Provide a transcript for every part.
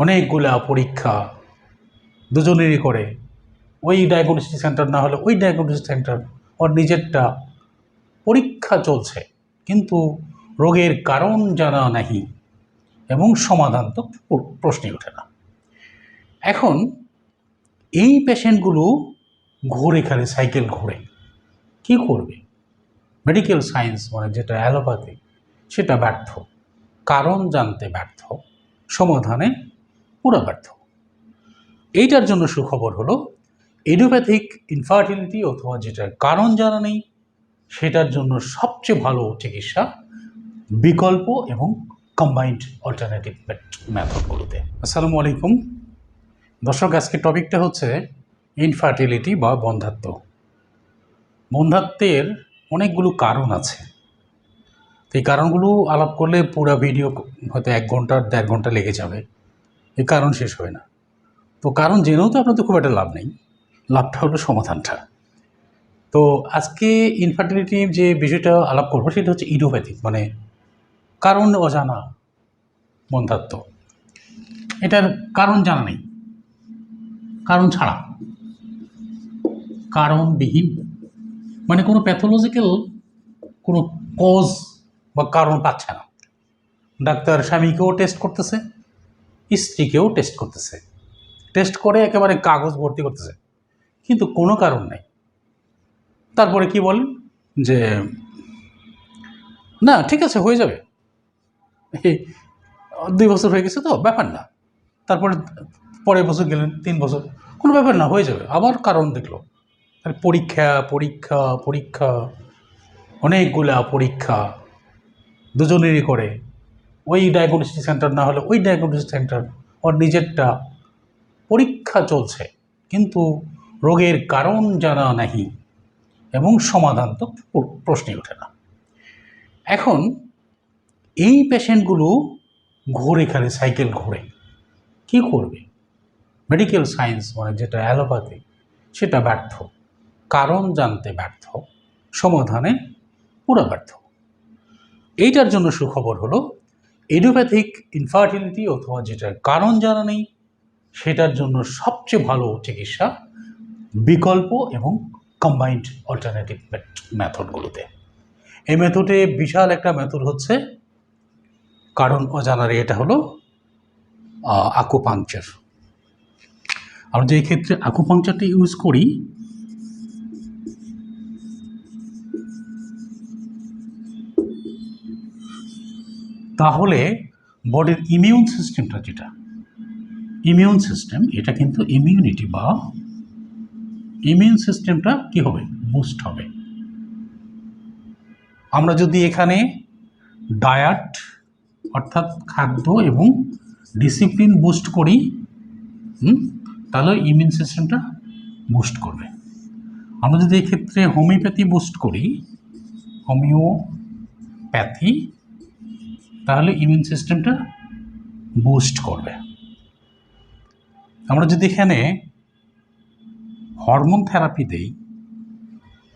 অনেকগুলা পরীক্ষা দুজনেরই করে। ওই ডায়াগনোস্টিক সেন্টার না হলে ওই ডায়াগনোস্টিক সেন্টার ওর নিজেরটা পরীক্ষা চলছে। কিন্তু রোগের কারণ জানা নাহি এবং সমাধান তো প্র- প্রশ্নই ওঠে না। এখন এই পেশেন্টগুলো ঘোরে খালি, সাইকেল ঘোরে। কি করবে? মেডিকেল সায়েন্স মানে যেটা অ্যালোপ্যাথি, সেটা ব্যর্থ। কারণ জানতে ব্যর্থ। সমাধানে পুরো ব্যর্থ এইটার জন্য সুখবর হলো, এডোপ্যাথিক ইনফার্টিলিটি অথবা যেটার কারণ জানা নেই, সেটার জন্য সবচেয়ে ভালো চিকিৎসা বিকল্প এবং কম্বাইন্ড অল্টারনেটিভ মেথডগুলোতে আসসালামু আলাইকুম। দর্শক, আজকে টপিকটা হচ্ছে ইনফার্টিলিটি বা বন্ধাত্ম। বন্ধাত্বের অনেকগুলো কারণ আছে। এই কারণগুলো আলাপ করলে পুরো ভিডিও হয়তো এক ঘণ্টা, দেড় ঘণ্টা লেগে যাবে। এই কারণ শেষ হয় না। তো কারণ জেনেও তো আপনাদের খুব একটা লাভ নেই। লাভটা হলো সমাধানটা। তো আজকে ইনফার্টিলিটি যে বিষয়টা আলাপ করব সেটা হচ্ছে ইডিওপ্যাথিক মানে কারণ অজানা বন্ধাত্ব এটার কারণ জানা নেই। কারণ ছাড়া। কারণবিহীন। মানে কোনো প্যাথোলজিক্যাল কোনো কজ বা কারণ পাচ্ছে না। ডাক্তার স্বামীকেও টেস্ট করতেছে। স্ত্রীকেও টেস্ট করতেছে। টেস্ট করে একেবারে কাগজ ভর্তি করতেছে। কিন্তু কোনো কারণ নাই। তারপরে কি বলেন? যে, না, ঠিক আছে, হয়ে যাবে। দুই বছর হয়ে গেছে তো, ব্যাপার না। তারপরে পরের বছর গেলেন, তিন বছর। কোনো ব্যাপার না, হয়ে যাবে। আবার কারণ দেখল। পরীক্ষা পরীক্ষা পরীক্ষা। অনেকগুলা পরীক্ষা। দুজনেরই করে। ওই ডায়াগনোস্টিক সেন্টার না হলে ওই ডায়াগনোস্টিক সেন্টার ওর নিজেরটা পরীক্ষা চলছে। কিন্তু রোগের কারণ জানা নাহি এবং সমাধান তো প্র- প্রশ্নই ওঠে না। এখন এই পেশেন্টগুলো ঘোরে খালি, সাইকেল ঘোরে। কি করবে? মেডিকেল সায়েন্স মানে যেটা অ্যালোপ্যাথি, সেটা ব্যর্থ। কারণ জানতে ব্যর্থ, সমাধানে পুরো ব্যর্থ। এইটার জন্য সুখবর হলো এডিওপ্যাথিক ইনফার্টিলিটি অথবা যেটার কারণ জানা নেই, সেটার জন্য সবচেয়ে ভালো চিকিৎসা বিকল্প এবং কম্বাইন্ড অল্টারনেটিভ মেথডগুলোতে এই মেথডে বিশাল একটা মেথড হচ্ছে, কারণ অজানার এটা হলো আকুপাংচার আমরা যে ক্ষেত্রে আকুপাংচারটা ইউজ করি তাহলে বডির ইমিউন সিস্টেমটা যেটা ইমিউন সিস্টেম এটা কিন্তু ইমিউনিটি বা ইমিউন সিস্টেমটা কি হবে? বুস্ট হবে। আমরা যদি এখানে ডায়াট অর্থাৎ খাদ্য এবং ডিসিপ্লিন বুস্ট করি তাহলে ইমিউন সিস্টেমটা বুস্ট করবে। আমরা যদি এক্ষেত্রে হোমিওপ্যাথি বুস্ট করি হোমিওপ্যাথি তাহলে ইমিউন সিস্টেমটা বুস্ট করবে। আমরা যদি এখানে হরমোন থেরাপি দেই,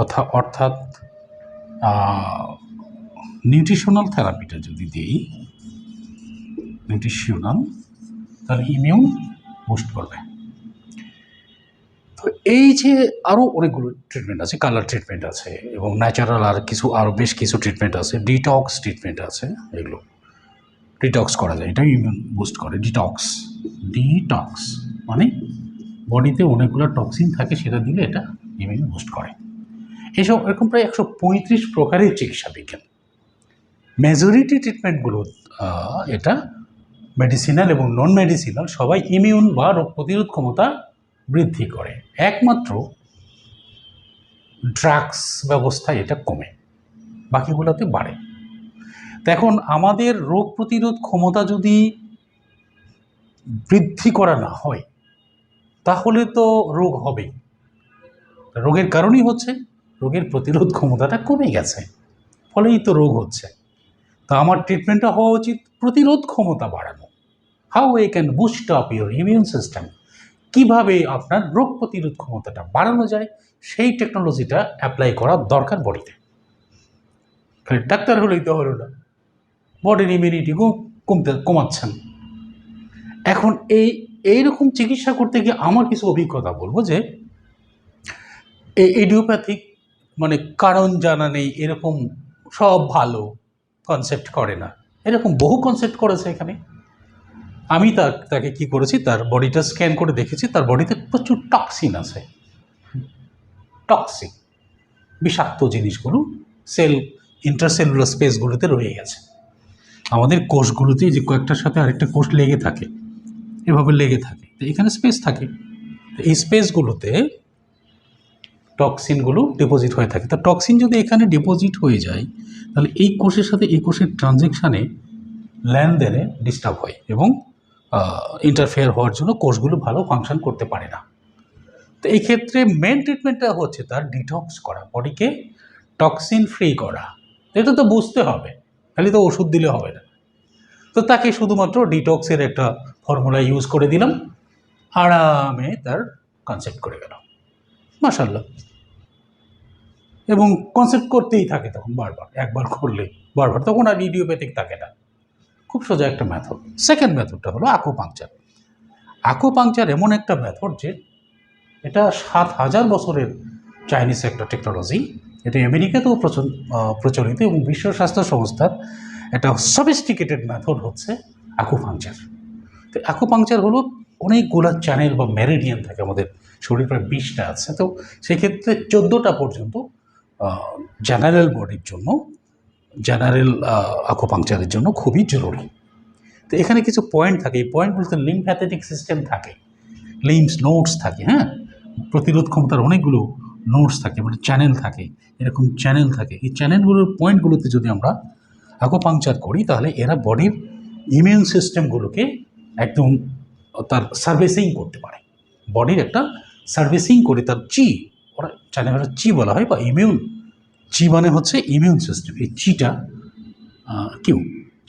অর্থাৎ অর্থাৎ নিউট্রিশনাল থেরাপিটা যদি দিই নিউট্রিশনাল তাহলে ইমিউন বুস্ট করবে। এই যে আরও অনেকগুলো ট্রিটমেন্ট আছে কালার ট্রিটমেন্ট আছে এবং ন্যাচারাল আর কিছু আরও বেশ কিছু ট্রিটমেন্ট আছে ডিটক্স ট্রিটমেন্ট আছে এগুলো। ডিটক্স করা যায় এটা ইমিউন বুস্ট করে ডিটক্স ডিটক্স মানে বডিতে অনেকগুলো টক্সিন থাকে, সেটা দিলে এটা ইমিউন বুস্ট করে। এসব এরকম প্রায় একশো পঁয়ত্রিশ প্রকারের চিকিৎসা বিজ্ঞান। মেজরিটি ট্রিটমেন্টগুলো এটা মেডিসিনাল এবং নন মেডিসিনাল সবাই ইমিউন বা রোগ প্রতিরোধ ক্ষমতা বৃদ্ধি করে। একমাত্র ড্রাগস ব্যবস্থায় এটা কমে, বাকিগুলোতে বাড়ে। তো এখন আমাদের রোগ প্রতিরোধ ক্ষমতা যদি বৃদ্ধি করা না হয়, তাহলে তো রোগ হবে রোগের কারণই হচ্ছে রোগের প্রতিরোধ ক্ষমতাটা কমে গেছে, ফলেই তো রোগ হচ্ছে। তো আমার ট্রিটমেন্টটা হওয়া উচিত প্রতিরোধ ক্ষমতা বাড়ানো। How a can boost up your immune system কীভাবে আপনার রোগ প্রতিরোধ ক্ষমতাটা বাড়ানো যায়, সেই টেকনোলজিটা অ্যাপ্লাই করা দরকার বডিতে খালি ডাক্তার হলেই তো হলো না। বডির ইমিউনিটি কমতে কমাচ্ছেন। এখন এই এইরকম চিকিৎসা করতে গিয়ে আমার কিছু অভিজ্ঞতা বলব যে, এই ইডিওপ্যাথিক মানে কারণ জানা নেই, এরকম সব ভালো কনসেপ্ট করে না। এরকম বহু কনসেপ্ট করেছে এখানে। আমি তাকে কি করেছি, তার বডিটা স্ক্যান করে দেখেছি, তার বডিতে প্রচুর টক্সিন আছে। টক্সিক বিষাক্ত জিনিসগুলো সেল ইন্টারসেলুলার স্পেসগুলোতে রয়ে গেছে। আমাদের কোষগুলোতে যে কয়েকটার সাথে আরেকটা কোষ লেগে থাকে, এভাবে লেগে থাকে, তো এখানে স্পেস থাকে। এই স্পেসগুলোতে টক্সিনগুলো ডিপোজিট হয়ে থাকে। তা টক্সিন যদি এখানে ডিপোজিট হয়ে যায়, তাহলে এই কোষের সাথে, এই কোষের ট্রানজেকশানে লেনদেনে ডিস্টার্ব হয় এবং ইন্টারফেয়ার হওয়ার জন্য কোষগুলো ভালো ফাংশন করতে পারে না। তো এই ক্ষেত্রে মেন ট্রিটমেন্টটা হচ্ছে তার ডিটক্স করা বডিকে টক্সিন ফ্রি করা। এটা তো বুঝতে হবে, খালি তো ওষুধ দিলে হবে না। তো তাকে শুধুমাত্র ডিটক্সের একটা ফর্মুলা ইউজ করে দিলাম, আরামে তার কনসেপ্ট করে গেল। মাসাল্লাহ এবং কনসেপ্ট করতেই থাকে তখন বারবার, একবার করলে বারবার, তখন আর ইডিওপ্যাথিক থাকে না। খুব সোজা একটা মেথড সেকেন্ড মেথডটা হলো আকুপাংচার আকুপাংচার এমন একটা মেথড যে এটা সাত হাজার বছরের চাইনিজ একটা টেকনোলজি এটা আমেরিকাতেও প্রচল- প্রচলিত এবং বিশ্ব স্বাস্থ্য সংস্থার একটা সফিস্টিকেটেড মেথড হচ্ছে আকুপাংচার তো আকুপাংচার হলো অনেকগুলো চ্যানেল বা মেরিডিয়ান থাকে আমাদের শরীর, প্রায় বিশটা আছে। তো সেক্ষেত্রে চোদ্দোটা পর্যন্ত জেনারেল বডির জন্য জেনারেল আকুপাংচারের জন্য খুবই জরুরি। তো এখানে কিছু পয়েন্ট থাকে। এই পয়েন্টগুলোতে লিম্ফ্যাথেটিক সিস্টেম থাকে। লিম্স নোটস থাকে হ্যাঁ? প্রতিরোধ ক্ষমতার অনেকগুলো নোটস থাকে মানে চ্যানেল থাকে, এরকম চ্যানেল থাকে। এই চ্যানেলগুলোর পয়েন্টগুলোতে যদি আমরা আকুপাংচার করি, তাহলে এরা বডির ইমিউন সিস্টেমগুলোকে একদম তার সার্ভিসিং করতে পারে। বডির একটা সার্ভিসিং করে, তার চি ওরা চ্যানেল চি বলা হয়, বা ইমিউন চি মানে হচ্ছে ইমিউন সিস্টেম এই চিটা কিউ,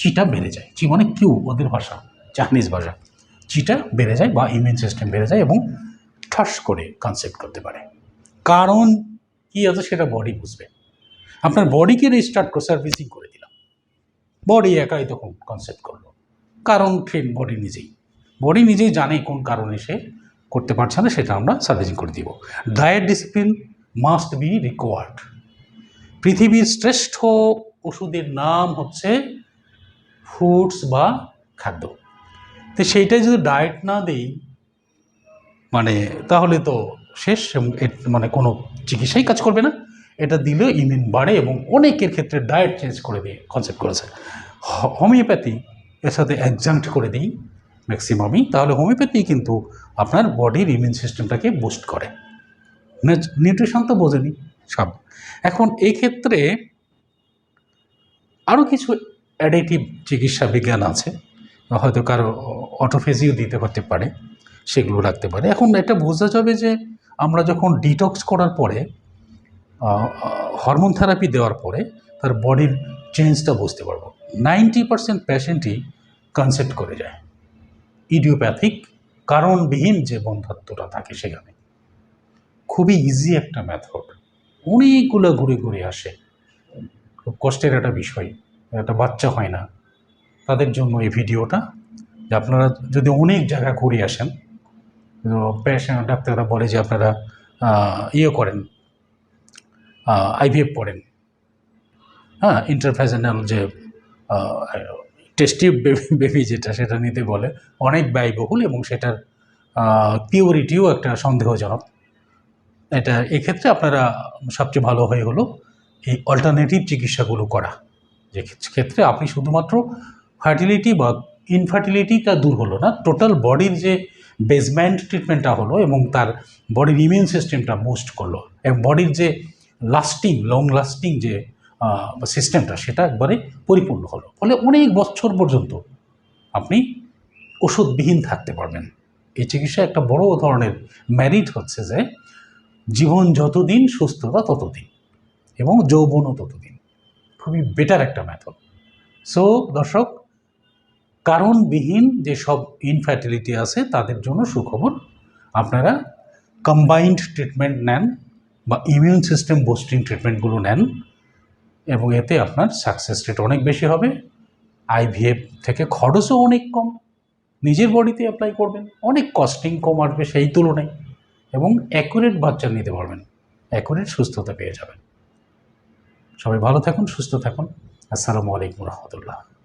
চিটা বেড়ে যায়। চি মানে কিউ ওদের ভাষা চাইনিজ ভাষা, চিটা বেড়ে যায় বা ইমিউন সিস্টেম বেড়ে যায় এবং ঠাস করে কনসেপ্ট করতে পারে। কারণ কী আছে সেটা বডি বুঝবে। আপনার বডিকে রিস্টার্ট করে সার্ভিসিং করে দিলাম। বডি একাই তখন কনসেপ্ট করল। কারণ ট্রেন বডি নিজেই। বডি নিজেই জানে কোন কারণে সে করতে পারছে না, সেটা আমরা সার্ভিসিং করে দিব। Diet discipline must be required পৃথিবীর শ্রেষ্ঠ ওষুধের নাম হচ্ছে ফুডস বা খাদ্য। তো সেইটাই যদি ডায়েট না দিই মানে তাহলে তো শেষ মানে কোনো চিকিৎসাই কাজ করবে না। এটা দিলেও ইমিউন বাড়ে এবং অনেকের ক্ষেত্রে ডায়েট চেঞ্জ করে দিয়ে কনসেপ্ট করেছে। হোমিওপ্যাথি এর সাথে অ্যাডজাংক্ট করে দিই ম্যাক্সিমামই তাহলে হোমিওপ্যাথি কিন্তু আপনার বডির ইমিউন সিস্টেমটাকে বুস্ট করে। নিউট্রিশন তো বোঝেনি। সব। এখন এই ক্ষেত্রে আরও কিছু অ্যাডেটিভ চিকিৎসা বিজ্ঞান আছে, হয়তো কারও অটোফেজিও দিতে হতে পারে, সেগুলো রাখতে পারে। এখন এটা বোঝা যাবে যে আমরা যখন ডিটক্স করার পরে হরমোন থেরাপি দেওয়ার পরে তার বডির চেঞ্জটা বুঝতে পারব। নাইনটি পার্সেন্ট পেশেন্টই কনসেপ্ট করে যায়। ইডিওপ্যাথিক কারণবিহীন যে বন্ধাত্মটা থাকে সেখানে। খুবই ইজি একটা মেথড অনেকগুলো ঘুরে ঘুরে আসে। খুব কষ্টের একটা বিষয়, একটা বাচ্চা হয় না। তাদের জন্য এই ভিডিওটা, যে আপনারা যদি অনেক জায়গা ঘুরে আসেন পেশেন্ট ডাক্তাররা বলে যে আপনারা ইয়ে করেন আইভিএফ করেন হ্যাঁ ইন্টারফ্যাশনাল যে টেস্টি বেবি যেটা, সেটা নিতে বলে। অনেক ব্যয়বহুল এবং সেটার পিওরিটিও একটা সন্দেহজনক। এটা এক্ষেত্রে আপনারা সবচেয়ে ভালো হয়ে হলো এই অল্টারনেটিভ চিকিৎসাগুলো করা। যে ক্ষেত্রে আপনি শুধুমাত্র ফার্টিলিটি বা ইনফার্টিলিটিটা দূর হলো না টোটাল বডির যে বেসমেন্ট ট্রিটমেন্টটা হলো এবং তার বডির ইমিউন সিস্টেমটা বুস্ট করল এবং বডির যে লাস্টিং লং লাস্টিং যে সিস্টেমটা সেটা একবারে পরিপূর্ণ হলো। ফলে অনেক বছর পর্যন্ত আপনি ওষুধবিহীন থাকতে পারবেন। এই চিকিৎসা একটা বড় ধরনের ম্যারিট হচ্ছে যে জীবন যতদিন সুস্থতা ততদিন এবং যৌবনও ততদিন। খুবই বেটার একটা মেথড সো দর্শক, কারণবিহীন যে সব ইনফার্টিলিটি আছে, তাদের জন্য সুখবর আপনারা কম্বাইন্ড ট্রিটমেন্ট নেন বা ইমিউন সিস্টেম বুস্টিং ট্রিটমেন্টগুলো নেন এবং এতে আপনার সাকসেস রেট অনেক বেশি হবে। আইভিএফ থেকে খরচও অনেক কম। নিজের বডিতে অ্যাপ্লাই করবেন, অনেক কস্টিং কম আসবে সেই তুলনায়। এবং অ্যাকুরেট বাচ্চা নিতে পারবেন। অ্যাকুরেট সুস্থতা পেয়ে যাবেন। সবাই ভালো থাকুন, সুস্থ থাকুন। আসসালামু আলাইকুম রহমতুল্লাহ।